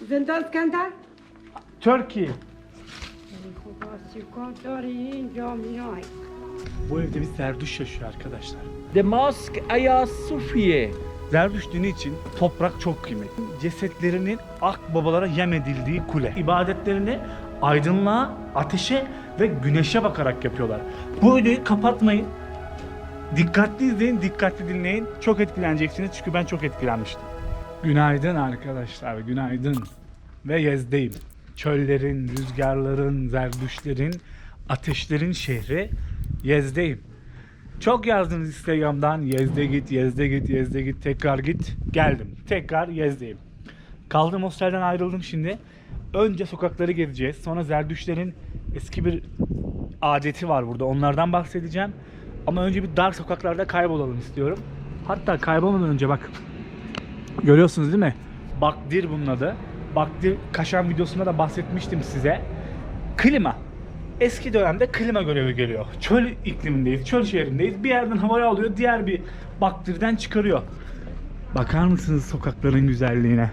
În scandal? Turkey. Bu evde bir Zerduş yaşıyor arkadaşlar. The Mosque Hagia Sophia. Zerduş dini için toprak çok kıymetli. Cesetlerinin akbabalara yem edildiği kule. İbadetlerini aydınlığa, ateşe ve güneşe bakarak yapıyorlar. Bu videoyu kapatmayın. Dikkatli izleyin, dikkatli dinleyin. Çok etkileneceksiniz çünkü ben çok etkilenmiştim. Günaydın arkadaşlar, günaydın. Ve Yez'deyim. Çöllerin, rüzgarların, zerdüşlerin, ateşlerin şehri Yez'deyim. Çok yazdınız Instagram'dan Yezde git, Yezde git, Yezde git, tekrar git. Geldim. Tekrar Yez'deyim. Kaldığım hostelden ayrıldım şimdi. Önce sokakları gezeceğiz. Sonra Zerdüşlerin eski bir adeti var burada. Onlardan bahsedeceğim. Ama önce bir dar sokaklarda kaybolalım istiyorum. Hatta kaybolmadan önce bak. Görüyorsunuz değil mi? Bakdir bunun adı. Bakdir Kaşan videosunda da bahsetmiştim size. Klima. Eski dönemde klima görevi geliyor. Çöl iklimindeyiz, çöl şehrindeyiz. Bir yerden havayı alıyor, diğer bir baktirden çıkarıyor. Bakar mısınız sokakların güzelliğine?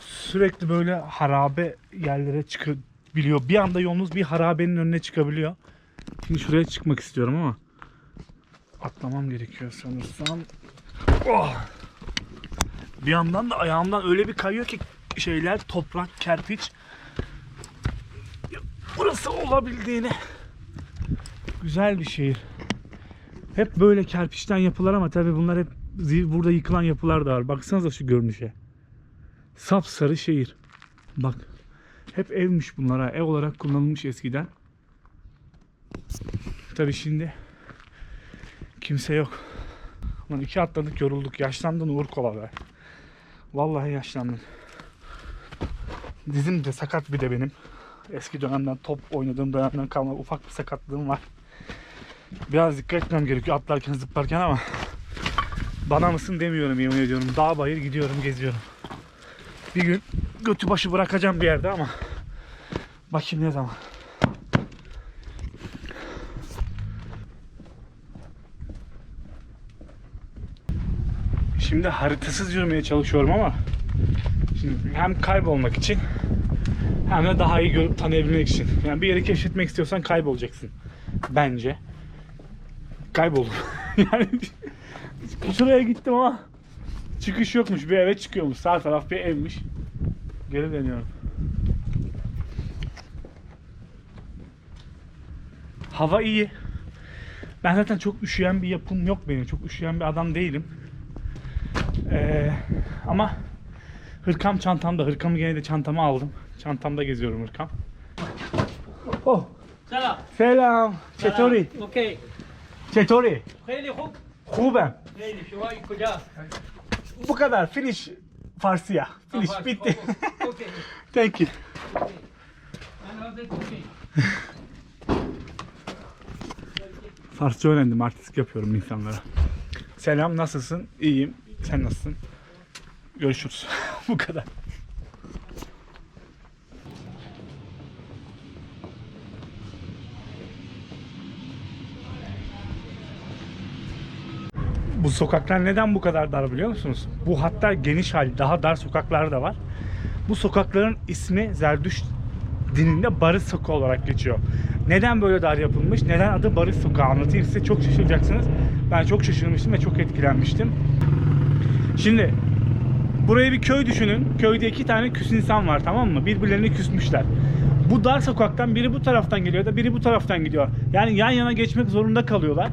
Sürekli böyle harabe yerlere çıkabiliyor. Bir anda yolunuz bir harabenin önüne çıkabiliyor. Şimdi şuraya çıkmak istiyorum ama atlamam gerekiyor sanırsam. Oh! Bir yandan da ayağımdan öyle bir kayıyor ki şeyler toprak, kerpiç. Burası olabildiğine güzel bir şehir. Hep böyle kerpiçten yapılar ama tabii bunlar hep burada yıkılan yapılar da var. Baksanıza şu görünüşe. Sapsarı şehir. Bak. Hep evmiş bunlar ha. Ev olarak kullanılmış eskiden. Tabii şimdi kimse yok. Lan iki atladık yorulduk. Yaşlandın Uğur Kola be. Vallahi yaşlandım. Dizim de sakat bir de benim. Eski dönemden top oynadığım dönemden kalma ufak bir sakatlığım var. Biraz dikkat etmem gerekiyor atlarken zıplarken ama bana mısın demiyorum yemin ediyorum. Dağ bayır gidiyorum geziyorum. Bir gün götü başı bırakacağım bir yerde ama bakayım ne zaman. Şimdi haritasız yürümeye çalışıyorum ama şimdi hem kaybolmak için hem de daha iyi tanıyabilmek için. Yani bir yeri keşfetmek istiyorsan kaybolacaksın. Bence. Kayboldum. yani şuraya gittim ama çıkış yokmuş. Bir eve çıkıyormuş. Sağ taraf bir evmiş. Geri dönüyorum. Hava iyi. Ben zaten çok üşüyen bir yapım yok benim. Çok üşüyen bir adam değilim. Ee, ama hırkam çantamda. Hırkamı gene de çantama aldım. Çantamda geziyorum hırkam. Oh, Selam. selam. Çetori. Okey. Çetori. Haydi hop. Hubem. Haydi şu ay kucağa. Bu kadar. Finish. Farsiya. Finish. Bitti. Okey. Thank you. Farsça öğrendim. Artistik yapıyorum insanlara. Selam. Nasılsın? İyiyim. Sen nasılsın? Görüşürüz. Bu kadar. Bu sokaklar neden bu kadar dar biliyor musunuz? Bu hatta geniş hal, daha dar sokaklar da var. Bu sokakların ismi Zerdüşt dininde Barış Sokağı olarak geçiyor. Neden böyle dar yapılmış? Neden adı Barış Sokağı? Anlatayım size çok şaşıracaksınız. Ben çok şaşırmıştım ve çok etkilenmiştim. Şimdi burayı bir köy düşünün. Köyde iki tane küs insan var tamam mı? Birbirlerine küsmüşler. Bu dar sokaktan biri bu taraftan geliyor da biri bu taraftan gidiyor. Yani yan yana geçmek zorunda kalıyorlar.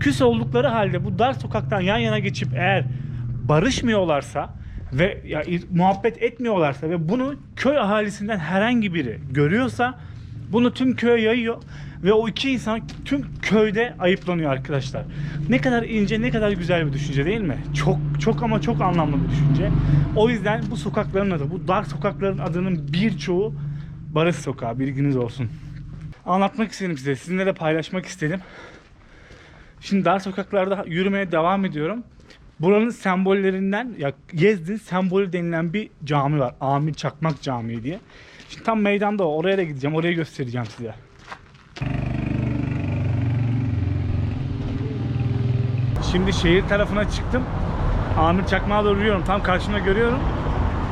Küs oldukları halde bu dar sokaktan yan yana geçip eğer barışmıyorlarsa ve ya, muhabbet etmiyorlarsa ve bunu köy ahalisinden herhangi biri görüyorsa bunu tüm köye yayıyor ve o iki insan tüm köyde ayıplanıyor arkadaşlar. Ne kadar ince, ne kadar güzel bir düşünce değil mi? Çok çok ama çok anlamlı bir düşünce. O yüzden bu sokakların adı, bu dar sokakların adının birçoğu Barış Sokağı. Bilginiz olsun. Anlatmak istedim size. Sizinle de paylaşmak istedim. Şimdi dar sokaklarda yürümeye devam ediyorum. Buranın sembollerinden ya Yezdin sembolü denilen bir cami var. Amir Çakmak Camii diye. Şimdi tam meydanda o. Oraya da gideceğim. Orayı göstereceğim size. Şimdi şehir tarafına çıktım. Amir Çakmağa doğru yürüyorum. Tam karşımda görüyorum.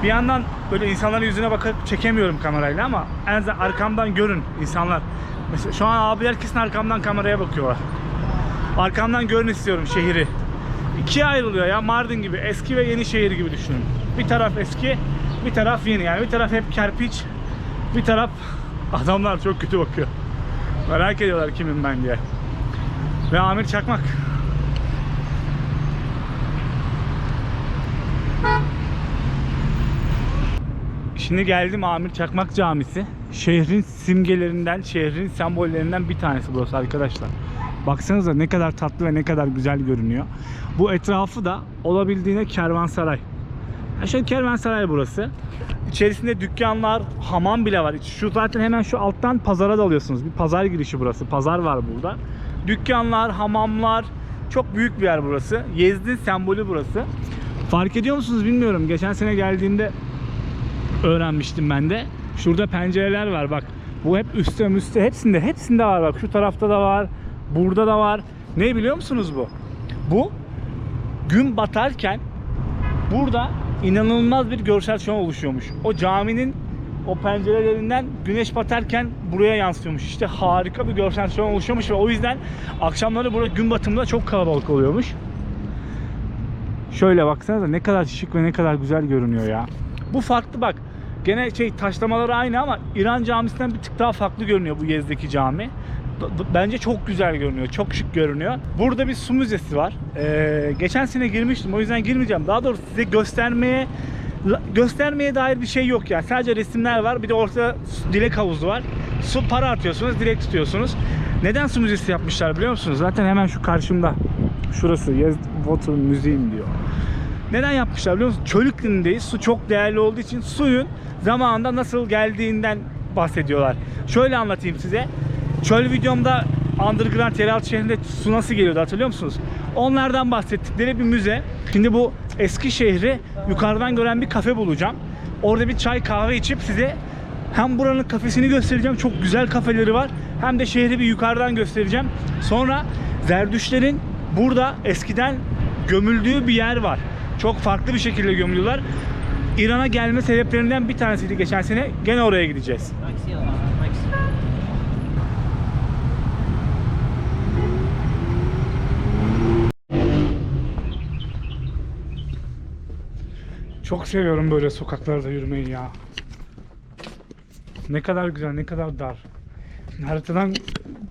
Bir yandan böyle insanların yüzüne bakıp çekemiyorum kamerayla ama en azından arkamdan görün insanlar. Mesela şu an abiler kesin arkamdan kameraya bakıyorlar. Arkamdan görün istiyorum şehri. İkiye ayrılıyor ya Mardin gibi. Eski ve yeni şehir gibi düşünün. Bir taraf eski, bir taraf yeni. Yani bir taraf hep kerpiç, bir taraf adamlar çok kötü bakıyor. Merak ediyorlar kimim ben diye. Ve Amir Çakmak. Şimdi geldim Amir Çakmak Camisi. Şehrin simgelerinden, şehrin sembollerinden bir tanesi burası arkadaşlar. Baksanıza ne kadar tatlı ve ne kadar güzel görünüyor. Bu etrafı da olabildiğine kervansaray. Ya şöyle kervansaray burası. İçerisinde dükkanlar, hamam bile var. Şu zaten hemen şu alttan pazara dalıyorsunuz. Bir pazar girişi burası. Pazar var burada. Dükkanlar, hamamlar. Çok büyük bir yer burası. Yezdin sembolü burası. Fark ediyor musunuz bilmiyorum. Geçen sene geldiğimde öğrenmiştim ben de. Şurada pencereler var bak. Bu hep üstte üstte hepsinde hepsinde var bak. Şu tarafta da var. Burada da var. Ne biliyor musunuz bu? Bu gün batarken burada inanılmaz bir görsel şov oluşuyormuş. O caminin o pencerelerinden güneş batarken buraya yansıyormuş. İşte harika bir görsel şov oluşuyormuş ve o yüzden akşamları burada gün batımında çok kalabalık oluyormuş. Şöyle baksanıza ne kadar şık ve ne kadar güzel görünüyor ya. Bu farklı bak. Gene şey taşlamaları aynı ama İran camisinden bir tık daha farklı görünüyor bu Yez'deki cami. Bence çok güzel görünüyor. Çok şık görünüyor. Burada bir su müzesi var. Ee, geçen sene girmiştim. O yüzden girmeyeceğim. Daha doğrusu size göstermeye göstermeye dair bir şey yok yani. Sadece resimler var. Bir de ortada dilek havuzu var. Su para atıyorsunuz, dilek tutuyorsunuz. Neden su müzesi yapmışlar biliyor musunuz? Zaten hemen şu karşımda. Şurası Yez Water Museum diyor. Neden yapmışlar biliyor musun? Çöl iklimindeyiz. Su çok değerli olduğu için suyun zamanında nasıl geldiğinden bahsediyorlar. Şöyle anlatayım size. Çöl videomda Underground yeraltı şehrinde su nasıl geliyordu hatırlıyor musunuz? Onlardan bahsettikleri bir müze. Şimdi bu eski şehri yukarıdan gören bir kafe bulacağım. Orada bir çay kahve içip size hem buranın kafesini göstereceğim. Çok güzel kafeleri var. Hem de şehri bir yukarıdan göstereceğim. Sonra Zerdüşlerin burada eskiden gömüldüğü bir yer var. Çok farklı bir şekilde gömülüyorlar. İran'a gelme sebeplerinden bir tanesiydi geçen sene. Gene oraya gideceğiz. Çok seviyorum böyle sokaklarda yürümeyi ya. Ne kadar güzel, ne kadar dar. Haritadan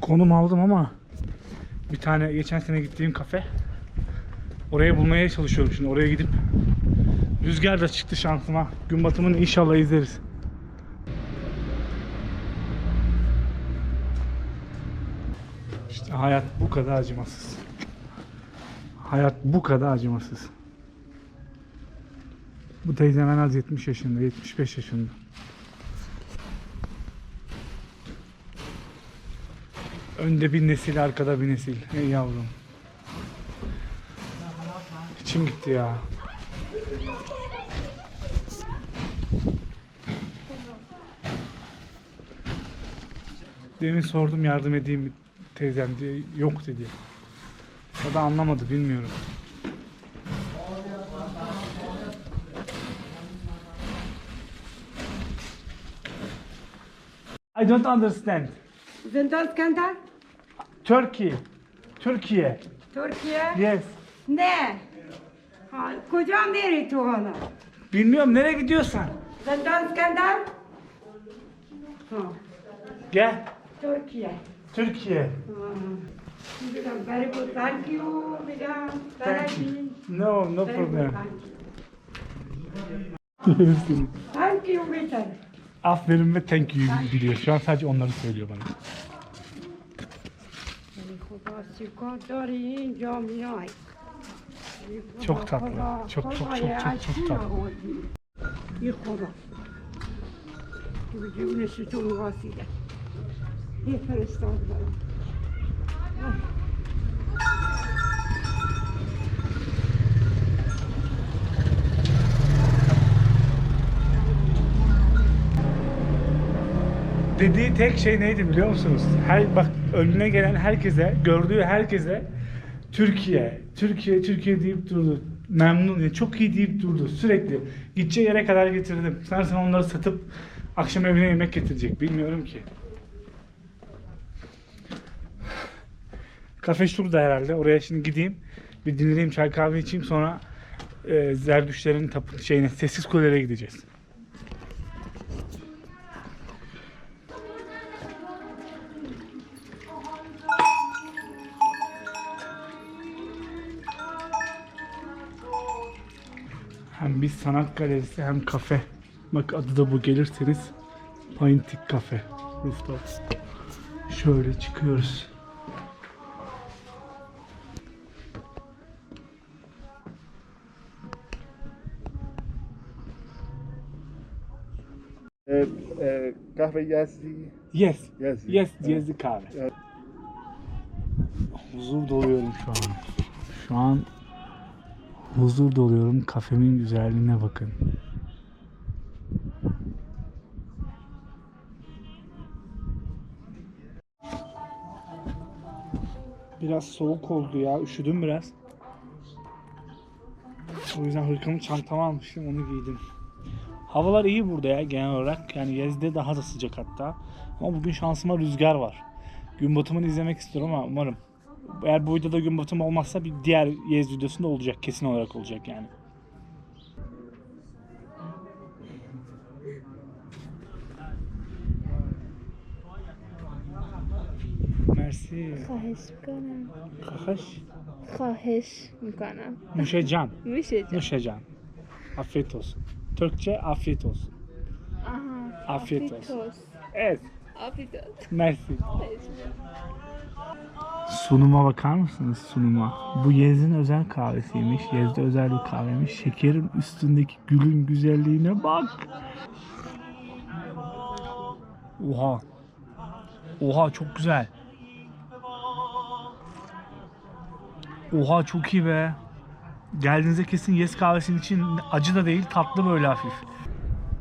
konum aldım ama bir tane geçen sene gittiğim kafe. Orayı bulmaya çalışıyorum şimdi. Oraya gidip rüzgar da çıktı şansıma. Gün batımını inşallah izleriz. İşte hayat bu kadar acımasız. Hayat bu kadar acımasız. Bu teyzem en az 70 yaşında, 75 yaşında. Önde bir nesil, arkada bir nesil. Ey yavrum. İçim gitti ya. Demin sordum yardım edeyim teyzem diye. Yok dedi. O da anlamadı bilmiyorum. I don't understand. Zindan İskender? Turkey. Türkiye. Türkiye? Yes. Ne? Ha, kocam nereye tuğanı? Bilmiyorum nereye gidiyorsan. Zindan İskender? Ha, Gel. Türkiye. Türkiye. Ha. Bilang very good, thank you. Bilang, Thank you. you. No, no Very good, problem. thank you. Thank you, Peter. Aferin ve thank you biliyor. Şu an sadece onları söylüyor bana. خدا سیکار داری اینجا میای çok tatlı. Çok çok çok çok çok tatlı. Yıkora. Gibi cebine sütü uygasıyla. Yeter estağfurullah. dediği tek şey neydi biliyor musunuz? Her bak önüne gelen herkese, gördüğü herkese Türkiye, Türkiye, Türkiye deyip durdu. Memnun, ya çok iyi deyip durdu sürekli. Gideceği yere kadar getirdim. Sanırsam onları satıp akşam evine yemek getirecek. Bilmiyorum ki. Kafe şurada herhalde. Oraya şimdi gideyim. Bir dinleneyim, çay kahve içeyim. Sonra e, Zerdüşlerin tapı şeyine, sessiz kulelere gideceğiz. Hem bir sanat galerisi hem kafe. Bak adı da bu gelirseniz Painting Cafe. Rooftop. Şöyle çıkıyoruz. Ee, e, kahve yazdı. Yes. Yazdı. Yes, yazı kahve. Huzur doluyorum şu an. Şu an huzur doluyorum. Kafemin güzelliğine bakın. Biraz soğuk oldu ya. Üşüdüm biraz. O yüzden hırkamı çantama almıştım. Onu giydim. Havalar iyi burada ya genel olarak. Yani Yezde daha da sıcak hatta. Ama bugün şansıma rüzgar var. Gün batımını izlemek istiyorum ama umarım Eğer bu videoda gün batımı olmazsa bir diğer Yez videosunda olacak. Kesin olarak olacak yani. Mersi. خواهش میکنم Kahaş. خواهش میکنم Müşecan. میشه جان Müşecan. Afiyet olsun. Türkçe afiyet olsun. آها Afiyet olsun. توست Evet. آفی توست Mersi. Sunuma bakar mısınız sunuma? Bu Yez'in özel kahvesiymiş. Yez'de özel bir kahvemiş. Şekerin üstündeki gülün güzelliğine bak. Oha. Oha çok güzel. Oha çok iyi be. Geldiğinizde kesin Yes kahvesinin için acı da değil tatlı böyle hafif.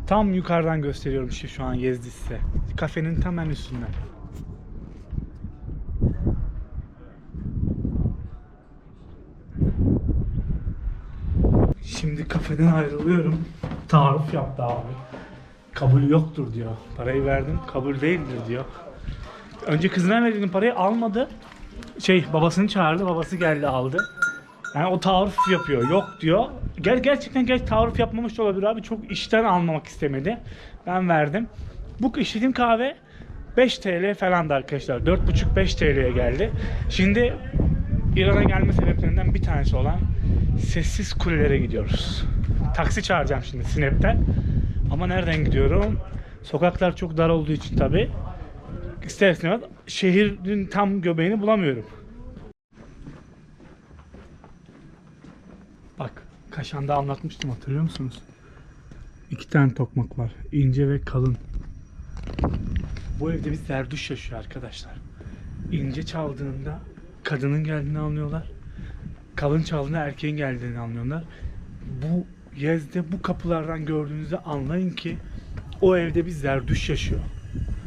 Tam yukarıdan gösteriyorum işte şu an Yezdi size. Kafenin tam en üstünden. Kafeden ayrılıyorum. Tarif yaptı abi. Kabul yoktur diyor. Parayı verdim, kabul değildir diyor. Önce kızına verdim parayı almadı. Şey babasını çağırdı, babası geldi aldı. Yani o tarif yapıyor. Yok diyor. Ger gerçekten geç tarif yapmamış da olabilir abi. Çok işten almamak istemedi. Ben verdim. Bu içtiğim kahve 5 TL falandı arkadaşlar. 4,5-5 TL'ye geldi. Şimdi İran'a gelme sebeplerinden bir tanesi olan sessiz kulelere gidiyoruz. Taksi çağıracağım şimdi Sinep'ten. Ama nereden gidiyorum? Sokaklar çok dar olduğu için tabi. İster şehrin tam göbeğini bulamıyorum. Bak Kaşan'da anlatmıştım hatırlıyor musunuz? İki tane tokmak var. ince ve kalın. Bu evde bir zerduş yaşıyor arkadaşlar. İnce çaldığında kadının geldiğini anlıyorlar. Kalın çaldığında erkeğin geldiğini anlıyorlar. Bu Yezde bu kapılardan gördüğünüzde anlayın ki o evde bir zerduş yaşıyor.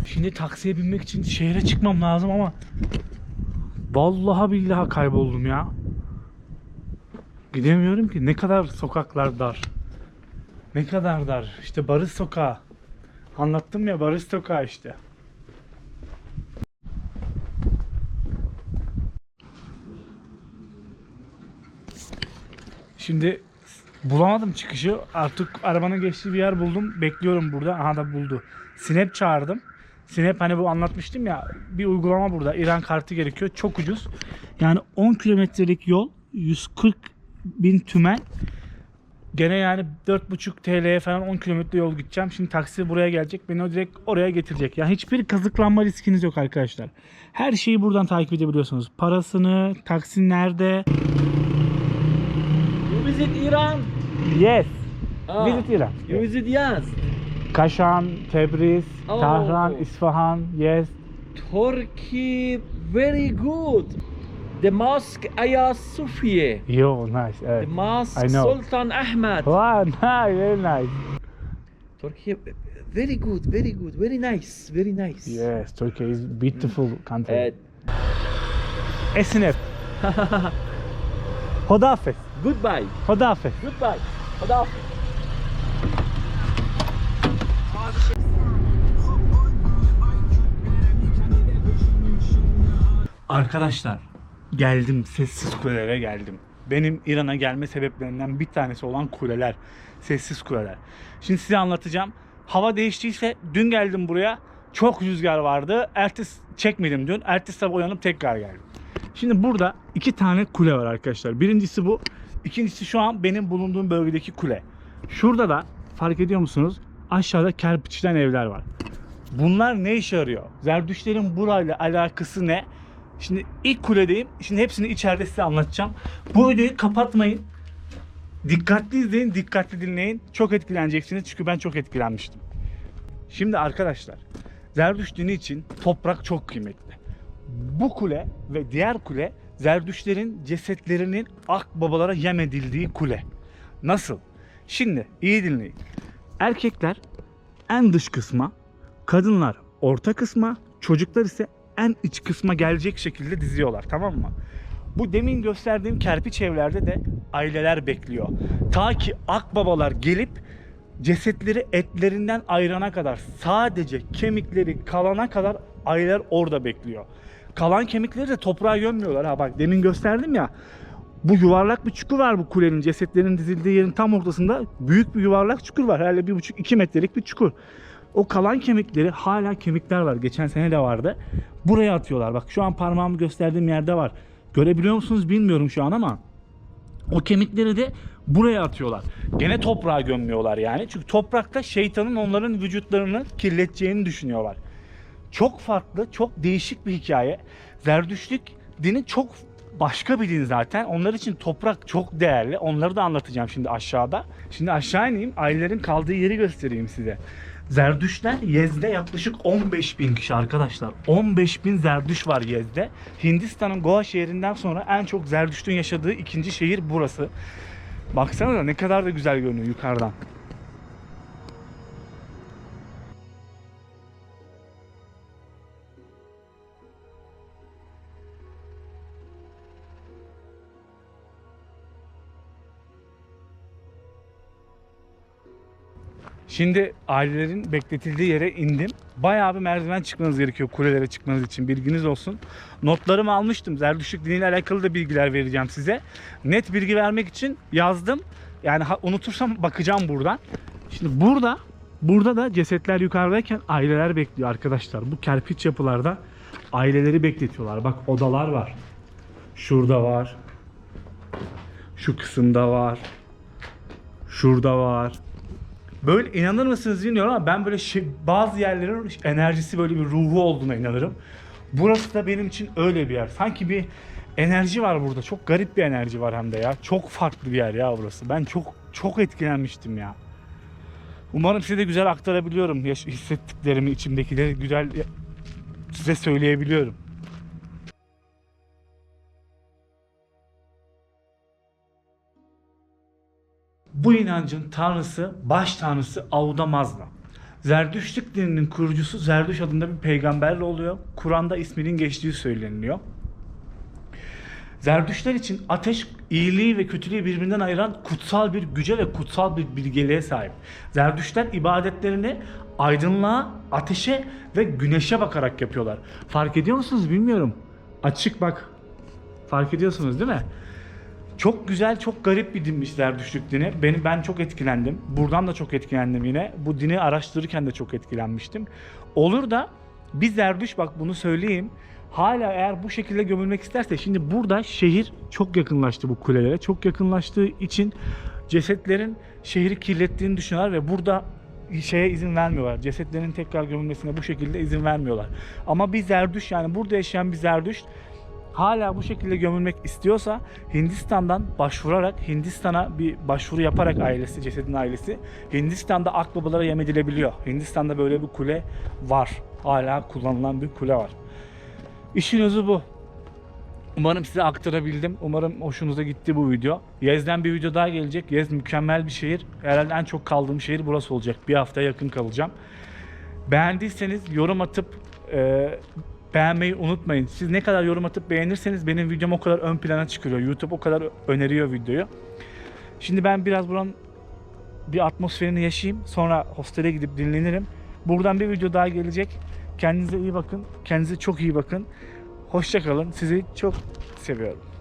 Şimdi taksiye binmek için şehre çıkmam lazım ama vallahi billahi kayboldum ya. Gidemiyorum ki. Ne kadar sokaklar dar. Ne kadar dar. İşte Barış Sokağı. Anlattım ya Barış Sokağı işte. Şimdi bulamadım çıkışı. Artık arabanın geçtiği bir yer buldum. Bekliyorum burada. Aha da buldu. Sinep çağırdım. Sinep hani bu anlatmıştım ya bir uygulama burada. İran kartı gerekiyor. Çok ucuz. Yani 10 kilometrelik yol 140 bin tümen. Gene yani 4,5 TL'ye falan 10 kilometre yol gideceğim. Şimdi taksi buraya gelecek. Beni o direkt oraya getirecek. Yani hiçbir kazıklanma riskiniz yok arkadaşlar. Her şeyi buradan takip edebiliyorsunuz. Parasını, taksi nerede? Visit Iran? Yes. Ah, Visit İran. You visit Yaz? Kaşan, Tebriz, Oh. Tahran, İsfahan. Yes. Turkey, very good. The mosque Aya Sufiye. Yo, nice. The Evet. mosque I know. Sultan Ahmed. Wow, nice, very nice. Turkey, very good, very good, very nice, very nice. Yes, Turkey is beautiful country. Evet. Esinep. Hodafes. Goodbye. Hodafes. Goodbye. Hold Arkadaşlar geldim sessiz kulelere geldim. Benim İran'a gelme sebeplerinden bir tanesi olan kuleler. Sessiz kuleler. Şimdi size anlatacağım. Hava değiştiyse dün geldim buraya. Çok rüzgar vardı. Ertesi çekmedim dün. Ertesi sabah uyanıp tekrar geldim. Şimdi burada iki tane kule var arkadaşlar. Birincisi bu. İkincisi şu an benim bulunduğum bölgedeki kule. Şurada da fark ediyor musunuz? Aşağıda kerpiçten evler var. Bunlar ne işe yarıyor? Zerdüşlerin burayla alakası ne? Şimdi ilk kuledeyim. Şimdi hepsini içeride size anlatacağım. Bu videoyu kapatmayın. Dikkatli izleyin, dikkatli dinleyin. Çok etkileneceksiniz çünkü ben çok etkilenmiştim. Şimdi arkadaşlar, Zerdüş dini için toprak çok kıymetli. Bu kule ve diğer kule Zerdüşlerin cesetlerinin akbabalara yem edildiği kule. Nasıl? Şimdi iyi dinleyin. Erkekler en dış kısma, kadınlar orta kısma, çocuklar ise en iç kısma gelecek şekilde diziyorlar tamam mı? Bu demin gösterdiğim kerpiç evlerde de aileler bekliyor. Ta ki akbabalar gelip cesetleri etlerinden ayırana kadar sadece kemikleri kalana kadar aileler orada bekliyor. Kalan kemikleri de toprağa gömmüyorlar. Ha bak demin gösterdim ya. Bu yuvarlak bir çukur var bu kulenin cesetlerin dizildiği yerin tam ortasında büyük bir yuvarlak çukur var. Herhalde bir buçuk iki metrelik bir çukur. O kalan kemikleri hala kemikler var. Geçen sene de vardı. Buraya atıyorlar. Bak şu an parmağımı gösterdiğim yerde var. Görebiliyor musunuz bilmiyorum şu an ama o kemikleri de buraya atıyorlar. Gene toprağa gömmüyorlar yani. Çünkü toprakta şeytanın onların vücutlarını kirleteceğini düşünüyorlar. Çok farklı, çok değişik bir hikaye. Zerdüştlük dini çok başka bir din zaten. Onlar için toprak çok değerli. Onları da anlatacağım şimdi aşağıda. Şimdi aşağı ineyim. Ailelerin kaldığı yeri göstereyim size. Zerdüşler Yez'de yaklaşık 15 bin kişi arkadaşlar. 15 bin Zerdüş var Yez'de. Hindistan'ın Goa şehrinden sonra en çok Zerdüşt'ün yaşadığı ikinci şehir burası. Baksana da ne kadar da güzel görünüyor yukarıdan. Şimdi ailelerin bekletildiği yere indim. Bayağı bir merdiven çıkmanız gerekiyor kulelere çıkmanız için bilginiz olsun. Notlarımı almıştım. Zerdüştlük diniyle alakalı da bilgiler vereceğim size. Net bilgi vermek için yazdım. Yani unutursam bakacağım buradan. Şimdi burada burada da cesetler yukarıdayken aileler bekliyor arkadaşlar. Bu kerpiç yapılarda aileleri bekletiyorlar. Bak odalar var. Şurada var. Şu kısımda var. Şurada var. Böyle inanır mısınız bilmiyorum ama ben böyle şey, bazı yerlerin enerjisi böyle bir ruhu olduğuna inanırım. Burası da benim için öyle bir yer. Sanki bir enerji var burada. Çok garip bir enerji var hem de ya. Çok farklı bir yer ya burası. Ben çok çok etkilenmiştim ya. Umarım size de güzel aktarabiliyorum. Hissettiklerimi, içimdekileri güzel size söyleyebiliyorum. Bu inancın tanrısı, baş tanrısı Avda Mazda. Zerdüştlük dininin kurucusu Zerdüş adında bir peygamberle oluyor. Kur'an'da isminin geçtiği söyleniliyor. Zerdüşler için ateş iyiliği ve kötülüğü birbirinden ayıran kutsal bir güce ve kutsal bir bilgeliğe sahip. Zerdüşler ibadetlerini aydınlığa, ateşe ve güneşe bakarak yapıyorlar. Fark ediyor musunuz bilmiyorum. Açık bak. Fark ediyorsunuz değil mi? Çok güzel, çok garip bir dinmiş Zerdüştlük dini. Beni, ben çok etkilendim. Buradan da çok etkilendim yine. Bu dini araştırırken de çok etkilenmiştim. Olur da bir Zerdüş bak bunu söyleyeyim. Hala eğer bu şekilde gömülmek isterse şimdi burada şehir çok yakınlaştı bu kulelere. Çok yakınlaştığı için cesetlerin şehri kirlettiğini düşünüyorlar ve burada şeye izin vermiyorlar. Cesetlerin tekrar gömülmesine bu şekilde izin vermiyorlar. Ama bir Zerdüş yani burada yaşayan bir Zerdüş hala bu şekilde gömülmek istiyorsa Hindistan'dan başvurarak Hindistan'a bir başvuru yaparak ailesi, cesedin ailesi Hindistan'da akbabalara yem edilebiliyor. Hindistan'da böyle bir kule var. Hala kullanılan bir kule var. İşin özü bu. Umarım size aktarabildim. Umarım hoşunuza gitti bu video. Yez'den bir video daha gelecek. Yez mükemmel bir şehir. Herhalde en çok kaldığım şehir burası olacak. Bir haftaya yakın kalacağım. Beğendiyseniz yorum atıp beğenmeyi unutmayın. Siz ne kadar yorum atıp beğenirseniz benim videom o kadar ön plana çıkıyor. YouTube o kadar öneriyor videoyu. Şimdi ben biraz buranın bir atmosferini yaşayayım. Sonra hostele gidip dinlenirim. Buradan bir video daha gelecek. Kendinize iyi bakın. Kendinize çok iyi bakın. Hoşça kalın. Sizi çok seviyorum.